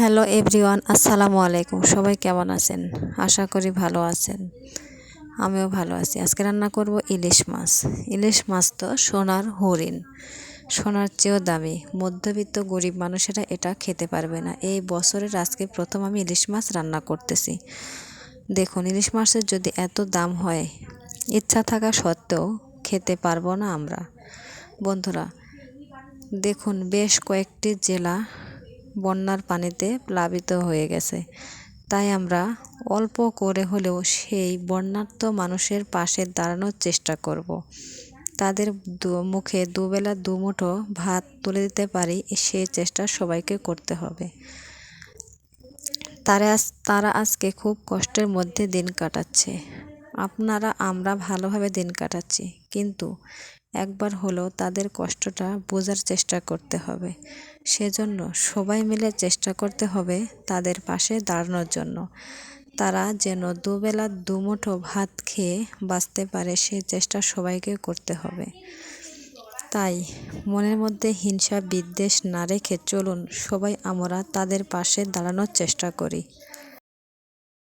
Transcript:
Hello everyone, আসসালামু আলাইকুম। সবাই কেমন আছেন? আশা করি ভালো আছেন। আমিও ভালো আছি। আজকে রান্না করব ইলিশ মাছ। ইলিশ মাছ তো সোনার হরিণ। সোনার চেয়েও দামি। মধ্যবিত্ত গরিব মানুষেরা এটা খেতে পারবে না। এই বছরের আজকে প্রথম আমি ইলিশ মাছ রান্না করতেছি। দেখুন, ইলিশ মাছের যদি এত দাম হয়, ইচ্ছা থাকা সত্ত্বেও খেতে পারব না আমরা। বন্ধুরা, দেখুন, বেশ কয়েকটি জেলা বন্যার পানিতে প্লাবিত হয়ে গেছে। তাই আমরা অল্প করে হলেও সেই বন্যার্থ মানুষের পাশে দাঁড়ানোর চেষ্টা করব। তাদের মুখে দুবেলা দুমুঠো ভাত তুলে দিতে পারি সেই চেষ্টা সবাইকে করতে হবে। তারা আজ, তারা আজকে খুব কষ্টের মধ্যে দিন কাটাচ্ছে। আপনারা, আমরা ভালোভাবে দিন কাটাচ্ছি। কিন্তু একবার হলেও তাদের কষ্টটা বোঝার চেষ্টা করতে হবে। সেজন্য সবাই মিলে চেষ্টা করতে হবে তাদের পাশে দাঁড়ানোর জন্য। তারা যেন দুবেলা দুমুঠো ভাত খেয়ে বাঁচতে পারে সে চেষ্টা সবাইকে করতে হবে। তাই মনের মধ্যে হিংসা বিদ্বেষ না রেখে চলুন সবাই আমরা তাদের পাশে দাঁড়ানোর চেষ্টা করি।